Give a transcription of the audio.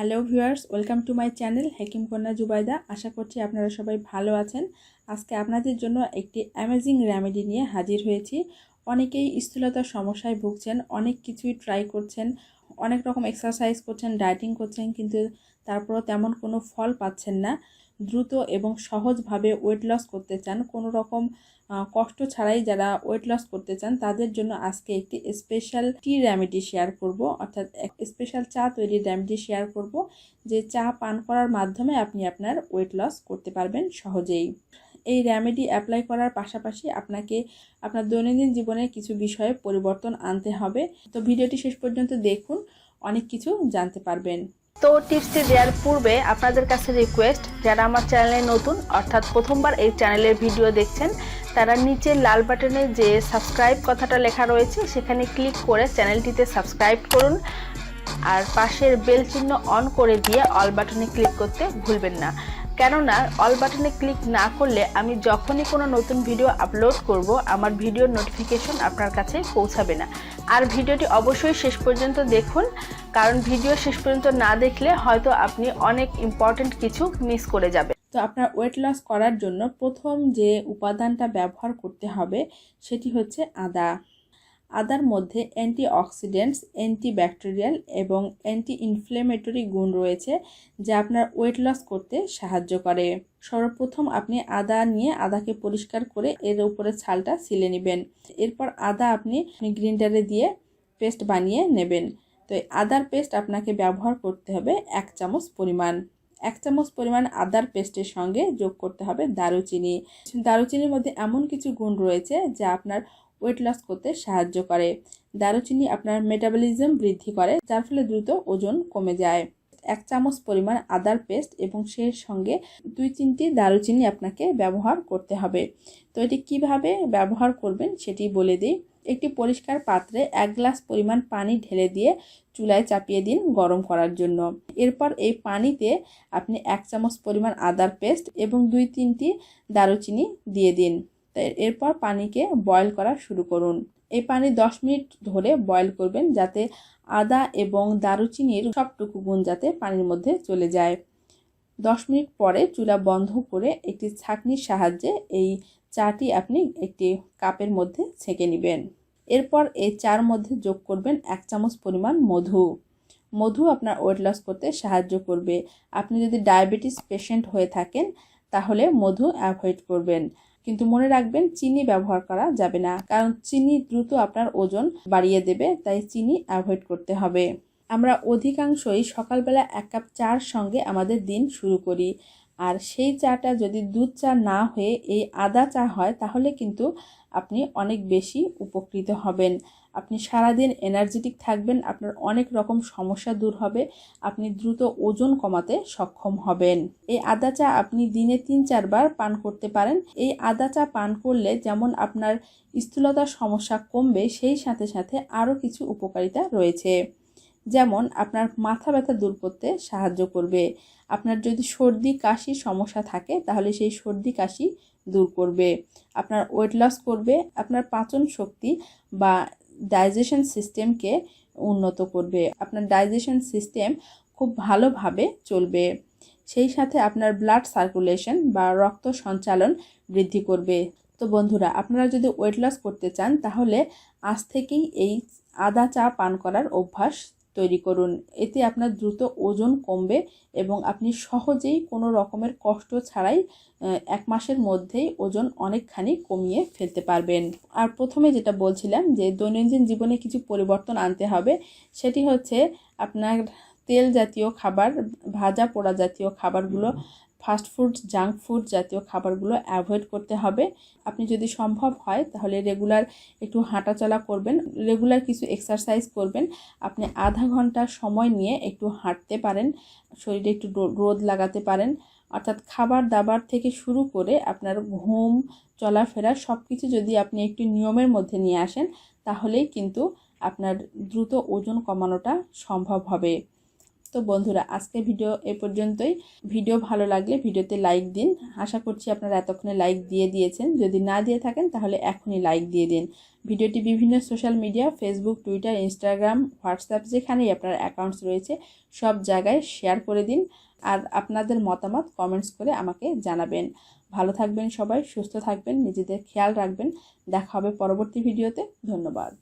Hello viewers, welcome to my channel Hakim Kanya Zubaida. আশা করছি আপনারা সবাই ভালো আছেন। আজকে আপনাদের জন্য একটি অ্যামেজিং রেমেডি নিয়ে হাজির হয়েছি। অনেকেই স্থূলতার সমস্যায় ভুগছেন, অনেক কিছুই ট্রাই করছেন, অনেক রকম এক্সারসাইজ করছেন ডায়েটিং করছেন, কিন্তু তারপরও তেমন কোনো ফল পাচ্ছেন না। দ্রুত এবং সহজভাবে ওয়েট লস করতে চান কোনো রকম কষ্ট ছাড়াই যারা ওয়েট লস করতে চান, তাদের জন্য আজকে একটি স্পেশাল টি রেমেডি শেয়ার করব। অর্থাৎ স্পেশাল চা তৈরির রেমেডি শেয়ার করব, যে চা পান করার মাধ্যমে আপনি আপনার ওয়েট লস করতে পারবেন সহজেই। এই রেমেডি অ্যাপ্লাই করার পাশাপাশি আপনাকে আপনার দৈনন্দিন জীবনে কিছু বিষয়ে পরিবর্তন আনতে হবে। তো ভিডিওটি শেষ পর্যন্ত দেখুন, অনেক কিছু জানতে পারবেন। তো টিপসটি দেওয়ার পূর্বে আপনাদের কাছে রিকোয়েস্ট যারা আমার চ্যানেলে নতুন, অর্থাৎ প্রথমবার এই চ্যানেলের ভিডিও দেখছেন, তারা নিচে লাল বাটনে যে সাবস্ক্রাইব কথাটা লেখা রয়েছে, সেখানে ক্লিক করে চ্যানেলটিতে সাবস্ক্রাইব করুন। আর পাশের বেল চিহ্ন অন করে দিয়ে অল বাটনে ক্লিক করতে ভুলবেন না। কেননা অল বাটনে ক্লিক না করলে আমি যখনই কোনো নতুন ভিডিও আপলোড করব, আমার ভিডিওর নোটিফিকেশন আপনার কাছে পৌঁছাবে না। আর ভিডিওটি অবশ্যই শেষ পর্যন্ত দেখুন, কারণ ভিডিও শেষ পর্যন্ত না দেখলে হয়তো আপনি অনেক ইম্পর্ট্যান্ট কিছু মিস করে যাবেন। তো আপনার ওয়েট লস করার জন্য প্রথম যে উপাদানটা ব্যবহার করতে হবে, সেটি হচ্ছে আদা। আদার মধ্যে অ্যান্টি অক্সিডেন্টস অ্যান্টি ব্যাকটেরিয়াল এবং অ্যান্টি ইনফ্লেমেটরি গুণ রয়েছে যা আপনার ওয়েট লস করতে সাহায্য করে। সর্বপ্রথম আপনি আদা নিয়ে আদাকে পরিষ্কার করে এর উপরে ছালটা ছিলে নেবেন। এরপর আদা আপনি গ্রিন্ডারে দিয়ে পেস্ট বানিয়ে নেবেন। তো আদার পেস্ট আপনাকে ব্যবহার করতে হবে এক চামচ পরিমাণ। এক চামচ পরিমাণ আদার পেস্টের সঙ্গে যোগ করতে হবে দারুচিনি। দারুচিনির মধ্যে এমন কিছু গুণ রয়েছে যা আপনার ওয়েট লস করতে সাহায্য করে। দারুচিনি আপনার মেটাবলিজম বৃদ্ধি করে, যার ফলে দ্রুত ওজন কমে যায়। এক চামচ পরিমাণ আদার পেস্ট এবং সেই সঙ্গে দুই তিনটি দারুচিনি আপনাকে ব্যবহার করতে হবে। তো এটি কীভাবে ব্যবহার করবেন সেটি বলে দিই। একটি পরিষ্কার পাত্রে এক গ্লাস পরিমাণ পানি ঢেলে দিয়ে চুলায় চাপিয়ে দিন গরম করার জন্য। এরপর এই পানিতে আপনি এক চামচ পরিমাণ আদার পেস্ট এবং দুই তিনটি দারুচিনি দিয়ে দিন। এরপর পানিকে বয়ল করা শুরু করুন। এই পানি দশ মিনিট ধরে বয়ল করবেন যাতে আদা এবং দারুচিনির সবটুকু গুণ যাতে পানির মধ্যে চলে যায়। দশ মিনিট পরে চুলা বন্ধ করে একটি ছাঁকনির সাহায্যে এই চাটি আপনি একটি কাপের মধ্যে ছেঁকে নেবেন। এরপর এই চার মধ্যে যোগ করবেন এক চামচ পরিমাণ মধু। মধু আপনার ওয়েট লস করতে সাহায্য করবে। আপনি যদি ডায়াবেটিস পেশেন্ট হয়ে থাকেন, তাহলে মধু অ্যাভয়েড করবেন। কিন্তু মনে রাখবেন, চিনি ব্যবহার করা যাবে না। কারণ চিনি দ্রুত আপনার ওজন বাড়িয়ে দেবে, তাই চিনি অ্যাভয়েড করতে হবে। আমরা অধিকাংশই সকালবেলা এক কাপ চার সঙ্গে আমাদের দিন শুরু করি। আর সেই চাটা যদি দুধ চা না হয়ে এই আদা চা হয়, তাহলে কিন্তু আপনি অনেক বেশি উপকৃত হবেন। আপনি সারাদিন এনার্জেটিক থাকবেন, আপনার অনেক রকম সমস্যা দূর হবে, আপনি দ্রুত ওজন কমাতে সক্ষম হবেন। এই আদা চা আপনি দিনে তিন চারবার পান করতে পারেন। এই আদা চা পান করলে যেমন আপনার স্থূলতার সমস্যা কমবে, সেই সাথে সাথে আরও কিছু উপকারিতা রয়েছে। যেমন আপনার মাথা ব্যথা দূর করতে সাহায্য করবে। আপনার যদি সর্দি কাশির সমস্যা থাকে, তাহলে সেই সর্দি, কাশি দূর করবে। আপনার ওয়েট লস করবে। আপনার পাচন শক্তি বা ডাইজেশন সিস্টেমকে উন্নত করবে। আপনার ডাইজেশন সিস্টেম খুব ভালোভাবে চলবে। সেই সাথে আপনার ব্লাড সার্কুলেশন বা রক্ত সঞ্চালন বৃদ্ধি করবে। তো বন্ধুরা, আপনারা যদি ওয়েট লস করতে চান, তাহলে আজ থেকেই এই আদা চা পান করার অভ্যাস তৈরি করুন। এতে আপনার দ্রুত ওজন কমবে এবং আপনি সহজেই কোনো রকমের কষ্ট ছাড়াই এক মাসের মধ্যেই ওজন অনেকখানি কমিয়ে ফেলতে পারবেন। আর প্রথমে যেটা বলছিলাম যে দৈনন্দিন জীবনে কিছু পরিবর্তন আনতে হবে, সেটি হচ্ছে আপনার তেল জাতীয় খাবার, ভাজা পোড়া জাতীয় খাবারগুলো ফাস্ট ফুড, জাঙ্ক ফুড জাতীয় খাবারগুলো অ্যাভয়েড করতে হবে। আপনি যদি সম্ভব হয়, তাহলে রেগুলার একটু হাঁটাচলা করবেন, রেগুলার কিছু এক্সারসাইজ করবেন। আপনি আধা ঘণ্টা সময় নিয়ে একটু হাঁটতে পারেন, শরীরে একটু রোদ লাগাতে পারেন। অর্থাৎ খাবার দাবার থেকে শুরু করে আপনার ঘুম, চলাফেরা সব কিছু যদি আপনি একটু নিয়মের মধ্যে নিয়ে আসেন, তাহলেই কিন্তু আপনার দ্রুত ওজন কমানোটা সম্ভব হবে। তো বন্ধুরা আজকে ভিডিও এ পর্যন্তই। ভিডিও ভালো লাগলে ভিডিওতে লাইক দিন। আশা করছি আপনারা এতক্ষণে লাইক দিয়ে দিয়েছেন। যদি না দিয়ে থাকেন, তাহলে এখনই লাইক দিয়ে দিন। ভিডিওটি বিভিন্ন social media, Facebook, Twitter, Instagram, WhatsApp, যেখানেই আপনার অ্যাকাউন্টস রয়েছে, সব জায়গায় শেয়ার করে দিন। আর আপনাদের মতামত কমেন্টস করে আমাকে জানাবেন। ভালো থাকবেন সবাই, সুস্থ থাকবেন, নিজেদের খেয়াল রাখবেন। দেখা হবে পরবর্তী ভিডিওতে। ধন্যবাদ।